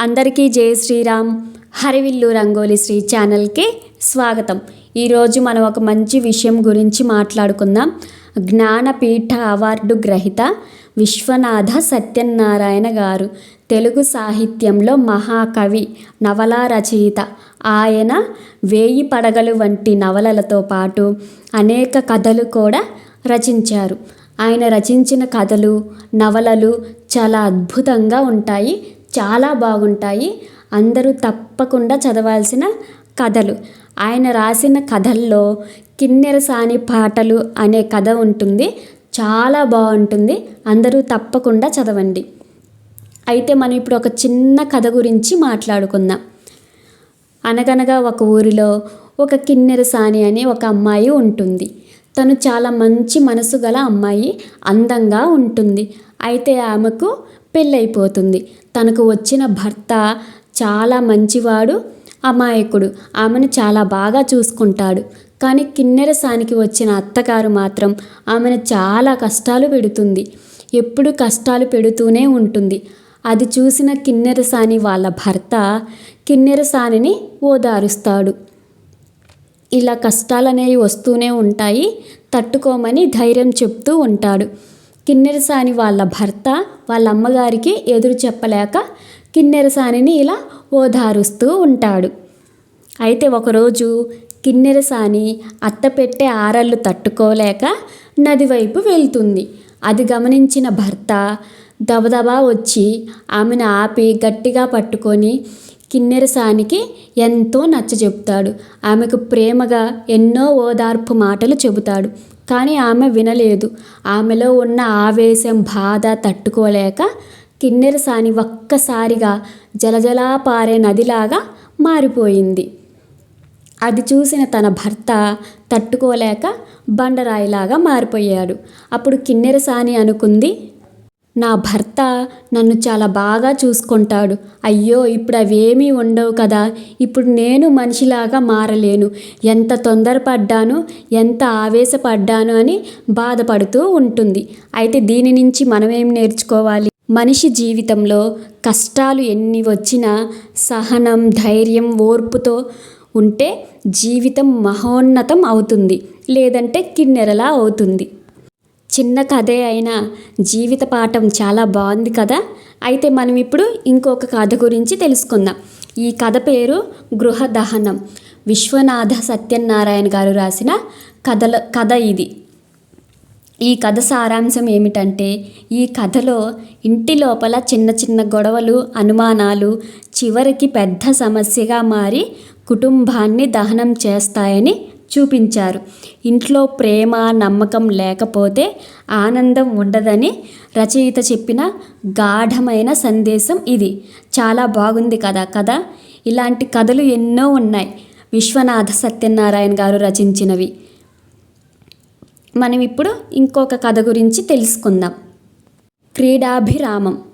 అందరికీ జై శ్రీరామ్. హరివిల్లు రంగోలి శ్రీ ఛానల్కి స్వాగతం. ఈరోజు మనం ఒక మంచి విషయం గురించి మాట్లాడుకుందాం. జ్ఞానపీఠ అవార్డు గ్రహీత విశ్వనాథ సత్యనారాయణ గారు తెలుగు సాహిత్యంలో మహాకవి నవలా రచయిత. ఆయన వేయి పడగలు వంటి నవలలతో పాటు అనేక కథలు కూడా రచించారు. ఆయన రచించిన కథలు నవలలు చాలా అద్భుతంగా ఉంటాయి. చాలా బాగుంటాయి. అందరూ తప్పకుండా చదవాల్సిన కథలు. ఆయన రాసిన కథల్లో కిన్నెరసాని పాటలు అనే కథ ఉంటుంది. చాలా బాగుంటుంది. అందరూ తప్పకుండా చదవండి. అయితే మనం ఇప్పుడు ఒక చిన్న కథ గురించి మాట్లాడుకుందాం. అనగనగా ఒక ఊరిలో ఒక కిన్నెరసాని అనే ఒక అమ్మాయి ఉంటుంది. తను చాలా మంచి మనసు గల అమ్మాయి అందంగా ఉంటుంది. అయితే ఆమెకు పెళ్ళైపోతుంది. తనకు వచ్చిన భర్త చాలా మంచివాడు అమాయకుడు. ఆమెను చాలా బాగా చూసుకుంటాడు. కానీ కిన్నెరసానికి వచ్చిన అత్తగారు మాత్రం ఆమెను చాలా కష్టాలు పెడుతుంది. ఎప్పుడు కష్టాలు పెడుతూనే ఉంటుంది. అది చూసిన కిన్నెరసాని వాళ్ళ భర్త కిన్నెరసానిని ఓదారుస్తాడు. ఇలా కష్టాలనేవి వస్తూనే ఉంటాయి. తట్టుకోమని ధైర్యం చెప్తూ ఉంటాడు. కిన్నెరసాని వాళ్ళ భర్త వాళ్ళ అమ్మగారికి ఎదురు చెప్పలేక కిన్నెరసానిని ఇలా ఓదారుస్తూ ఉంటాడు. అయితే ఒకరోజు కిన్నెరసాని అత్త పెట్టే ఆరళ్ళు తట్టుకోలేక నది వైపు వెళ్తుంది. అది గమనించిన భర్త దబదబా వచ్చి ఆమెను ఆపి గట్టిగా పట్టుకొని కిన్నెరసానికి ఎంతో నచ్చ చెబుతాడు ఆమెకు ప్రేమగా ఎన్నో ఓదార్పు మాటలు చెబుతాడు. కానీ ఆమె వినలేదు. ఆమెలో ఉన్న ఆవేశం బాధ తట్టుకోలేక కిన్నెరసాని ఒక్కసారిగా జలజలా పారే నదిలాగా మారిపోయింది. అది చూసిన తన భర్త తట్టుకోలేక బండరాయిలాగా మారిపోయాడు. అప్పుడు కిన్నెరసాని అనుకుంది నా భర్త నన్ను చాలా బాగా చూసుకుంటాడు. అయ్యో ఇప్పుడు అవేమీ ఉండవు కదా. ఇప్పుడు నేను మనిషిలాగా మారలేను. ఎంత తొందరపడ్డాను ఎంత ఆవేశపడ్డాను అని బాధపడుతూ ఉంటుంది. అయితే దీని నుంచి మనం ఏం నేర్చుకోవాలి? మనిషి జీవితంలో కష్టాలు ఎన్ని వచ్చినా సహనం ధైర్యం ఓర్పుతో ఉంటే జీవితం మహోన్నతం అవుతుంది. లేదంటే కిన్నెరలా అవుతుంది. చిన్న కథే అయినా జీవిత పాఠం చాలా బాగుంది కదా? అయితే మనం ఇప్పుడు ఇంకొక కథ గురించి తెలుసుకుందాం. ఈ కథ పేరు గృహ దహనం విశ్వనాథ సత్యనారాయణ గారు రాసిన కథల కథ ఇది. ఈ కథ సారాంశం ఏమిటంటే ఈ కథలో ఇంటి లోపల చిన్న చిన్న గొడవలు అనుమానాలు చివరికి పెద్ద సమస్యగా మారి కుటుంబాన్ని దహనం చేస్తాయని చూపించారు. ఇంట్లో ప్రేమ నమ్మకం లేకపోతే ఆనందం ఉండదని రచయిత చెప్పిన గాఢమైన సందేశం ఇది. చాలా బాగుంది కదా కథ ఇలాంటి కథలు ఎన్నో ఉన్నాయి. విశ్వనాథ సత్యనారాయణ గారు రచించినవి. మనం ఇప్పుడు ఇంకొక కథ గురించి తెలుసుకుందాం. క్రీడాభిరామం.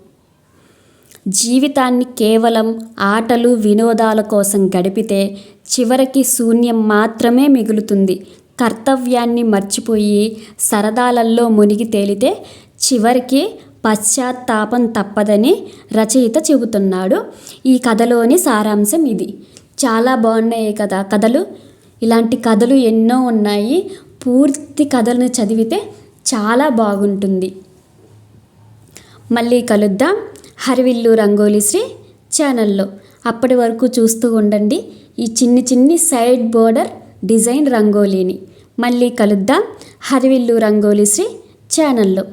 జీవితాన్ని కేవలం ఆటలు వినోదాల కోసం గడిపితే చివరికి శూన్యం మాత్రమే మిగులుతుంది. కర్తవ్యాన్ని మర్చిపోయి సరదాలల్లో మునిగి తేలితే చివరికి పశ్చాత్తాపం తప్పదని రచయిత చెబుతున్నాడు. ఈ కథలోని సారాంశం ఇది. చాలా బాగున్నాయి కదా కథలు. ఇలాంటి కథలు ఎన్నో ఉన్నాయి. పూర్తి కథలను చదివితే చాలా బాగుంటుంది. మళ్ళీ కలుద్దాం. హరివిల్లు రంగోలి శ్రీ ఛానల్లో. అప్పటి వరకు చూస్తూ ఉండండి ఈ చిన్ని చిన్ని సైడ్ బోర్డర్ డిజైన్ రంగోలీని. మళ్ళీ కలుద్దాం హరివిల్లు రంగోలి శ్రీ ఛానల్లో.